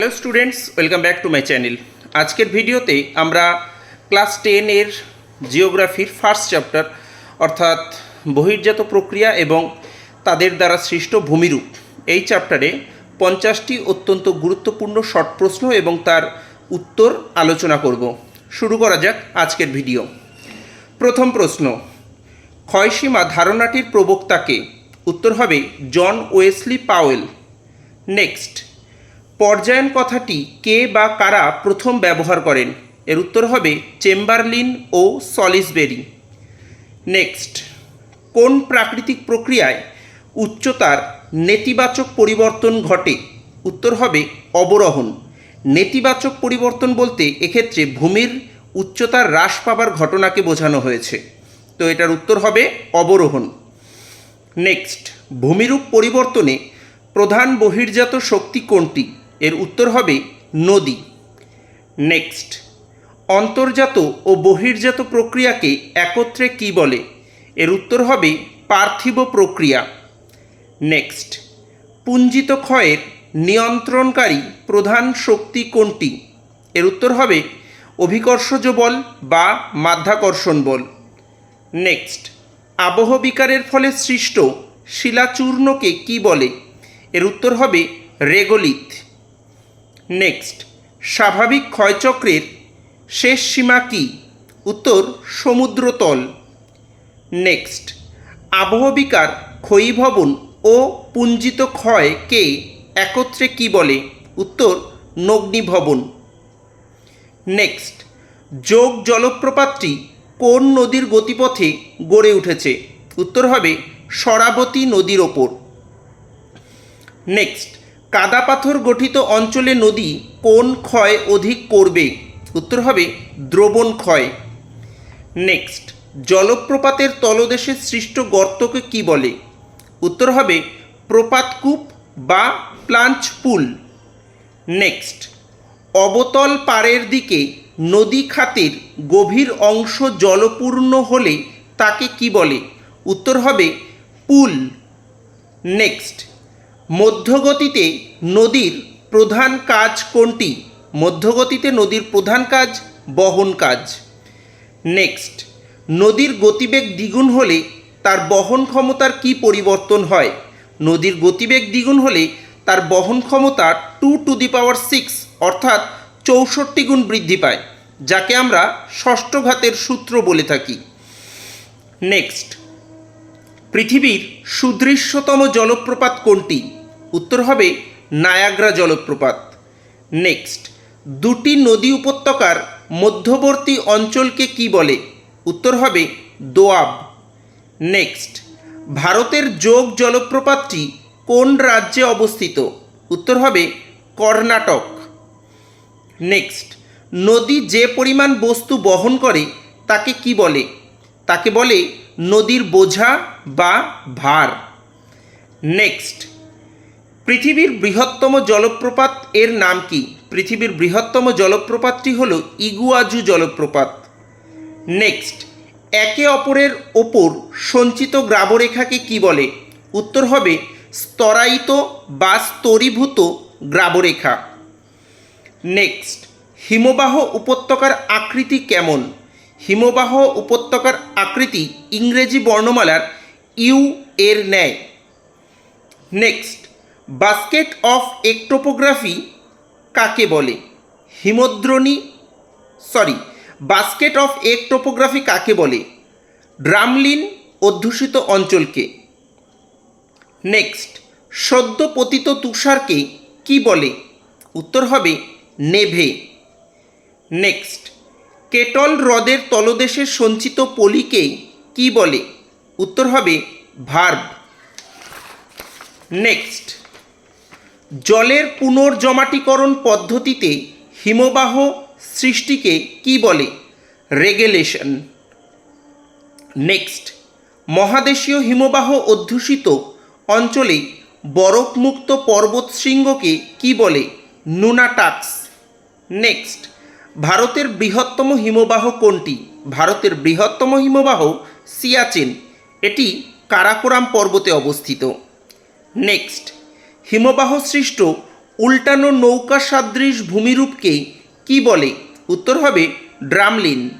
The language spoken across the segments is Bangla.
Hello students welcome back to my channel আজকের ভিডিওতে আমরা ক্লাস টেনের জিওগ্রাফির ফার্স্ট চ্যাপ্টার অর্থাৎ বহির্জাত প্রক্রিয়া এবং তাদের দ্বারা সৃষ্ট ভূমিরূপ, এই চ্যাপ্টারে পঞ্চাশটি অত্যন্ত গুরুত্বপূর্ণ শর্ট প্রশ্ন এবং তার উত্তর আলোচনা করব। শুরু করা যাক আজকের ভিডিও। প্রথম প্রশ্ন, ক্ষয়সীমা ধারণাটির প্রবক্তাকে উত্তর হবে জন ওয়েসলি পাওয়েল। নেক্সট পর্যায়ন কথাটি কে বা কারা প্রথম ব্যবহার করেন? এর উত্তর হবে চেম্বারলিন ও সলিসবেরি। নেক্সট। কোন প্রাকৃতিক প্রক্রিয়ায় উচ্চতার নেতিবাচক পরিবর্তন ঘটে? উত্তর হবে অবরোহণ। নেতিবাচক পরিবর্তন বলতে এক্ষেত্রে ভূমির উচ্চতার হ্রাস পাবার ঘটনাকে বোঝানো হয়েছে। তো এটার উত্তর হবে অবরোহণ। নেক্সট। ভূমিরূপ পরিবর্তনে প্রধান বহির্জাত শক্তি কোনটি? এর উত্তর হবে নদী। নেক্সট অন্তর্জাত ও বহির্জাত প্রক্রিয়াকে একত্রে কি বলে? এর উত্তর হবে পার্থিব প্রক্রিয়া। নেক্সট পুঞ্জিত ক্ষয়ের নিয়ন্ত্রণকারী প্রধান শক্তি কোনটি? এর উত্তর হবে অভিকর্ষজ বল বা মাধ্যাকর্ষণ বল। নেক্সট আবহ বিকারের ফলে সৃষ্ট শিলাচূর্ণকে কি বলে? এর উত্তর হবে রেগোলিথ। নেক্সট স্বাভাবিক ক্ষয়চক্রের শেষ সীমা কি? উত্তর, সমুদ্রতল। নেক্সট আবহবিকার ক্ষয়ীভবন ও পুঞ্জিত ক্ষয়কে একত্রে কি বলে? উত্তর, নগ্নিভবন। নেক্সট যোগ জলপ্রপাতটি কোন নদীর গতিপথে গড়ে উঠেছে? উত্তর হবে, সরাবতী নদীর ওপর। নেক্সট কাদা পাথর গঠিত অঞ্চলে নদী কোন ক্ষয় অধিক করবে? উত্তর হবে দ্রবণ ক্ষয়। নেক্সট, জলপ্রপাতের তলদেশে সৃষ্ট গর্তকে কি বলে? উত্তর হবে প্রপাতকূপ বা প্লাঞ্চ পুল নেক্সট, অবতল পাড়ের দিকে নদী খাতের গভীর অংশ জলপূর্ণ হলে তাকে কি বলে? উত্তর হবে পুল। নেক্সট মধ্যগতিতে নদীর প্রধান কাজ কোনটি? মধ্যগতিতে নদীর প্রধান কাজ, বহন কাজ। নেক্সট, নদীর গতিবেগ দ্বিগুণ হলে তার বহন ক্ষমতার কি পরিবর্তন হয়? নদীর গতিবেগ দ্বিগুণ হলে তার বহন ক্ষমতা two to the power six, অর্থাৎ চৌষট্টি গুণ বৃদ্ধি পায়, যাকে আমরা ষষ্ঠ ঘাতের সূত্র বলে থাকি। নেক্সট পৃথিবীর সুদৃশ্যতম জলপ্রপাত কোনটি? উত্তর হবে নায়াগ্রা জলপ্রপাত। নেক্সট, দুটি নদী উপত্যকার মধ্যবর্তী অঞ্চলকে কি বলে? উত্তর হবে দোয়াব। নেক্সট, ভারতের যোগ জলপ্রপাতটি কোন রাজ্যে অবস্থিত? উত্তর হবে কর্ণাটক। নেক্সট, নদী যে পরিমাণ বস্তু বহন করে তাকে কি বলে? তাকে বলে নদীর বোঝা বা ভার। নেক্সট পৃথিবীর বৃহত্তম জলপ্রপাত এর নাম কি? পৃথিবীর বৃহত্তম জলপ্রপাতটি হল ইগুয়াজু জলপ্রপাত। নেক্সট একে অপরের ওপর সঞ্চিত গ্রাবরেখাকে কি বলে? উত্তর হবে স্তরায়িত বা স্তরীভূত গ্রাবরেখা। নেক্সট হিমবাহ উপত্যকার আকৃতি কেমন? হিমবাহ উপত্যকার আকৃতি ইংরেজি বর্ণমালার ইউ এর ন্যায়। নেক্সট, বাস্কেট অফ একটোপোগ্রাফি কাকে বলে? হিমদ্রণী, sorry, basket of eggs topography কাকে বলে? ড্রামলিন অধ্যুষিত অঞ্চলকে। নেক্সট, সদ্য পতিত তুষারকে কি বলে? উত্তর হবে নেভে। নেক্সট কেটল হ্রদের তলদেশে সঞ্চিত পলিকে কি বলে? উত্তর হবে ভার্ব। নেক্সট। জলের পুনর্জমাটিকরণ পদ্ধতিতে হিমবাহ সৃষ্টিকে কি বলে? রেগুলেশন। নেক্সট। মহাদেশীয় হিমবাহ অধ্যুষিত অঞ্চলে বরফমুক্ত পর্বতশৃঙ্গকে কি বলে? নুনাটাক্স। নেক্সট। ভারতের বৃহত্তম হিমবাহ কোনটি? ভারতের বৃহত্তম হিমবাহ সিয়াচেন। এটি কারাকোরাম পর্বতে অবস্থিত। নেক্সট। হিমবাহ সৃষ্ট উল্টানো নৌকা সাদৃশ ভূমিরূপকে কি বলে? উত্তর হবে ড্রামলিন।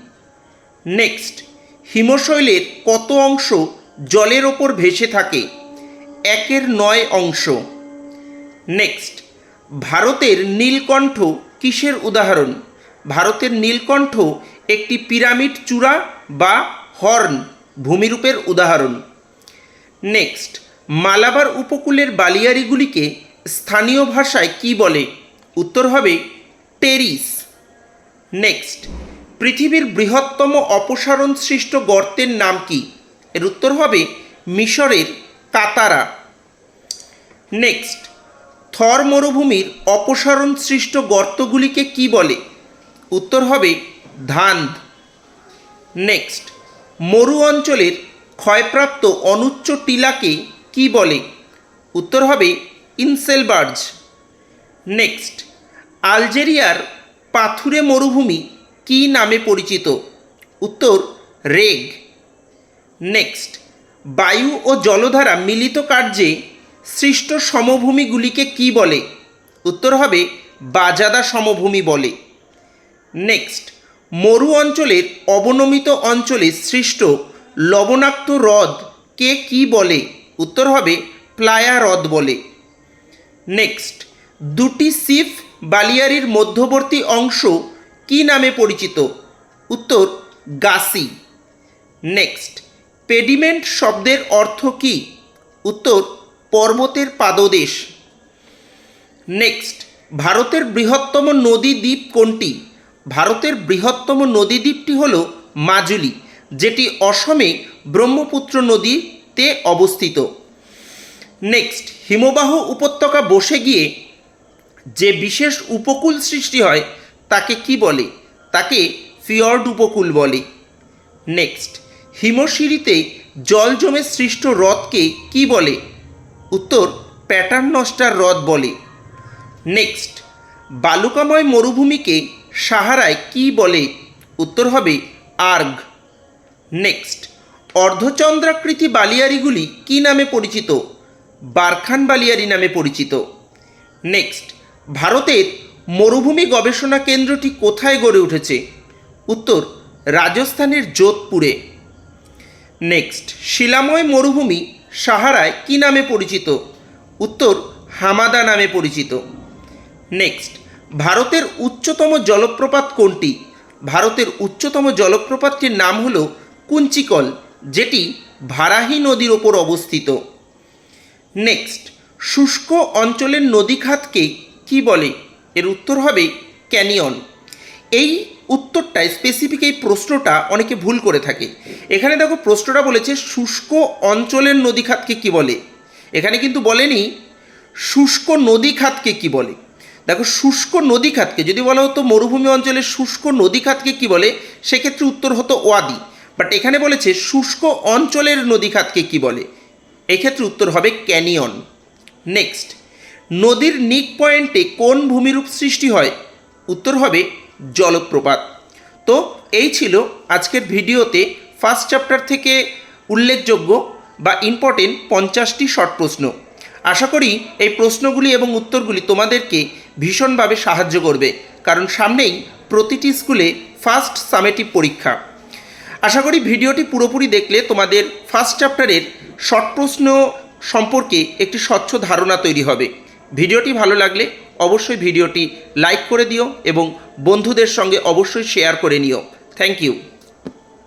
নেক্সট। হিমশৈলের কত অংশ জলের ওপর ভেসে থাকে? একের নয় অংশ। নেক্সট। ভারতের নীলকণ্ঠ কিসের উদাহরণ? ভারতের নীলকণ্ঠ একটি পিরামিড চূড়া বা হর্ন ভূমিরূপের উদাহরণ। নেক্সট, মালাবার উপকূলের বালিয়ারিগুলিকে স্থানীয় ভাষায় কি বলে? উত্তর হবে টেরিস নেক্সট, পৃথিবীর বৃহত্তম অপসারণ সৃষ্ট গর্তের নাম কি? এর উত্তর হবে, মিশরের কাতারা নেক্সট, থর মরুভূমির অপসারণ সৃষ্ট গর্তগুলিকে কি বলে? উত্তর হবে ধান্দ। নেক্সট মরু অঞ্চলের ক্ষয়প্রাপ্ত অনুচ্চ টিলাকে কি বলে? উত্তর হবে ইনসেলবার্জ। নেক্সট আলজেরিয়ার পাথুরে মরুভূমি কি নামে পরিচিত? উত্তর, রেগ। নেক্সট বায়ু ও জলধারা মিলিত কার্যে সৃষ্ট সমভূমিগুলিকে কি বলে? উত্তর হবে বাজাদা সমভূমি বলে। নেক্সট মরু অঞ্চলের অবনমিত অঞ্চলে সৃষ্ট লবণাক্ত হ্রদ কে কি বলে? উত্তর হবে প্লায়া হ্রদ বলে। নেক্সট দুটি সিফ বালিয়ারির মধ্যবর্তী অংশ কি নামে পরিচিত? উত্তর, গাসি। নেক্সট পেডিমেন্ট শব্দের অর্থ কি? উত্তর, পর্বতের পাদদেশ। নেক্সট ভারতের বৃহত্তম নদী দ্বীপ কোনটি? ভারতের বৃহত্তম নদী দ্বীপটি হল মাজুলি, যেটি অসমে ব্রহ্মপুত্র নদীতে অবস্থিত। নেক্সট হিমবাহ উপত্যকা বসে গিয়ে যে বিশেষ উপকূল সৃষ্টি হয়, তাকে কি বলে? তাকে ফিয়র্ড উপকূল বলে। নেক্সট হিমশিরিতে জল জমে সৃষ্ট হ্রদকে কি বলে? উত্তর, প্যাটার্ন নস্টার হ্রদ বলে। নেক্সট বালুকাময় মরুভূমিকে সাহারায় কি বলে উত্তর হবে আর্গ নেক্সট, অর্ধচন্দ্রাকৃতি বালিয়ারিগুলি কি নামে পরিচিত? বারখান বালিয়ারি নামে পরিচিত। নেক্সট, ভারতের মরুভূমি গবেষণা কেন্দ্রটি কোথায় গড়ে উঠেছে? উত্তর, রাজস্থানের যোধপুরে। নেক্সট, শিলাময় মরুভূমি সাহারায় কি নামে পরিচিত? উত্তর, হামাদা নামে পরিচিত। নেক্সট ভারতের উচ্চতম জলপ্রপাত কোনটি? ভারতের উচ্চতম জলপ্রপাতটির নাম হল কুঞ্চিকল, যেটি ভারাহি নদীর ওপর অবস্থিত। নেক্সট, শুষ্ক অঞ্চলের নদীখাতকে কি বলে? এর উত্তর হবে ক্যানিয়ন। এই উত্তরটায় স্পেসিফিক এই প্রশ্নটা অনেকে ভুল করে থাকে। এখানে দেখো প্রশ্নটা বলেছে, শুষ্ক অঞ্চলের নদীখাতকে কি বলে? এখানে কিন্তু বলেনি, শুষ্ক নদীখাতকে কি বলে? দেখো শুষ্ক নদীখাতকে, যদি বলা হতো মরুভূমি অঞ্চলের শুষ্ক নদীখাতকে কি বলে, সেক্ষেত্রে উত্তর হতো ওয়াদি। বাট এখানে বলেছে শুষ্ক অঞ্চলের নদীখাতকে কি বলে? এক্ষেত্রে উত্তর হবে ক্যানিয়ন। নেক্সট নদীর নিক পয়েন্টে কোন ভূমিরূপ সৃষ্টি হয়? উত্তর হবে জলপ্রপাত। তো এই ছিল আজকের ভিডিওতে ফার্স্ট চ্যাপ্টার থেকে উল্লেখযোগ্য বা ইম্পর্টেন্ট পঞ্চাশটি শর্ট প্রশ্ন। আশা করি এই প্রশ্নগুলি এবং উত্তরগুলি তোমাদেরকে ভীষণভাবে সাহায্য করবে, কারণ সামনেই প্রতিটি স্কুলে ফার্স্ট সামেটিভ পরীক্ষা। আশা করি ভিডিওটি পুরোপুরি দেখলে তোমাদের ফার্স্ট চ্যাপ্টারের শর্ট প্রশ্ন সম্পর্কে একটি স্বচ্ছ ধারণা তৈরি হবে। ভিডিওটি ভালো লাগলে অবশ্যই ভিডিওটি লাইক করে দিও এবং বন্ধুদের সঙ্গে অবশ্যই শেয়ার করে নিও। Thank you